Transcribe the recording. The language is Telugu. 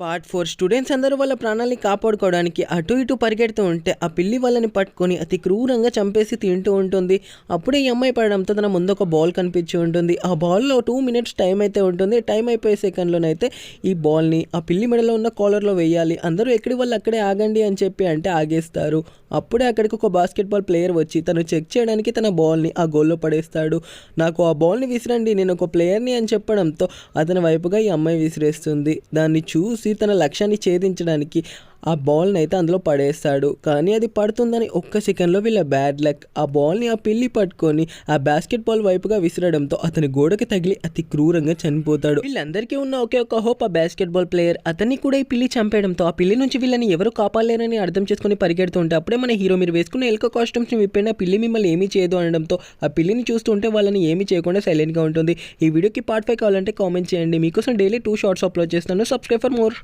పార్ట్ ఫోర్ స్టూడెంట్స్ అందరూ వాళ్ళ ప్రాణాలని కాపాడుకోవడానికి అటు ఇటు పరిగెడుతూ ఉంటే ఆ పిల్లి వాళ్ళని పట్టుకొని అతి క్రూరంగా చంపేసి తింటూ ఉంటుంది. అప్పుడే ఈ అమ్మాయి పడడంతో తన ముందు ఒక బాల్ కనిపించి ఉంటుంది. ఆ బాల్లో టూ మినిట్స్ టైం అయితే ఉంటుంది. టైం అయిపోయే సెకండ్లోనైతే ఈ బాల్ని ఆ పిల్లి మెడలో ఉన్న కాలర్లో వేయాలి. అందరూ ఎక్కడి వాళ్ళు అక్కడే ఆగండి అని చెప్పి అంటే ఆగేస్తారు. అప్పుడే అక్కడికి ఒక బాస్కెట్బాల్ ప్లేయర్ వచ్చి తను చెక్ చేయడానికి తన బాల్ని ఆ గోల్లో పడేస్తాడు. నాకు ఆ బాల్ని విసిరండి నేను ఒక ప్లేయర్ని అని చెప్పడంతో అతని వైపుగా ఈ అమ్మాయి విసిరేస్తుంది. దాన్ని చూసి తన లక్ష్యాన్ని ఛేదించడానికి ఆ బాల్ని అయితే అందులో పడేస్తాడు. కానీ అది పడుతుందని ఒక్క సెకండ్లో వీళ్ళ బ్యాడ్ లక్. ఆ బాల్ని ఆ పిల్లి పట్టుకొని ఆ బాస్కెట్ బాల్ వైపుగా విసిరడంతో అతని గోడకి తగిలి అతి క్రూరంగా చనిపోతాడు. వీళ్ళందరికీ ఉన్న ఒకే ఒక హోప్ ఆ బాస్కెట్ బాల్ ప్లేయర్. అతన్ని కూడా ఈ పిల్లి చంపేయడంతో ఆ పిల్లి నుంచి వీళ్ళని ఎవరు కాపాడలేరని అర్థం చేసుకుని పరిగెడుతుంటే అప్పుడే మన హీరో మీరు వేసుకున్న ఎలుక కాస్ట్యూమ్స్ని విప్పిన పిల్లి మిమ్మల్ని ఏమీ చేయదు అనడంతో ఆ పిల్లిని చూస్తుంటే వాళ్ళని ఏమీ చేయకుండా సైలెంట్గా ఉంటుంది. ఈ వీడియోకి పార్ట్ ఫైవ్ కావాలంటే కామెంట్ చేయండి. మీకోసం డైలీ టూ షార్ట్స్ అప్లోడ్ చేస్తాను సబ్స్క్రైబ్ ఫర్ మోర్.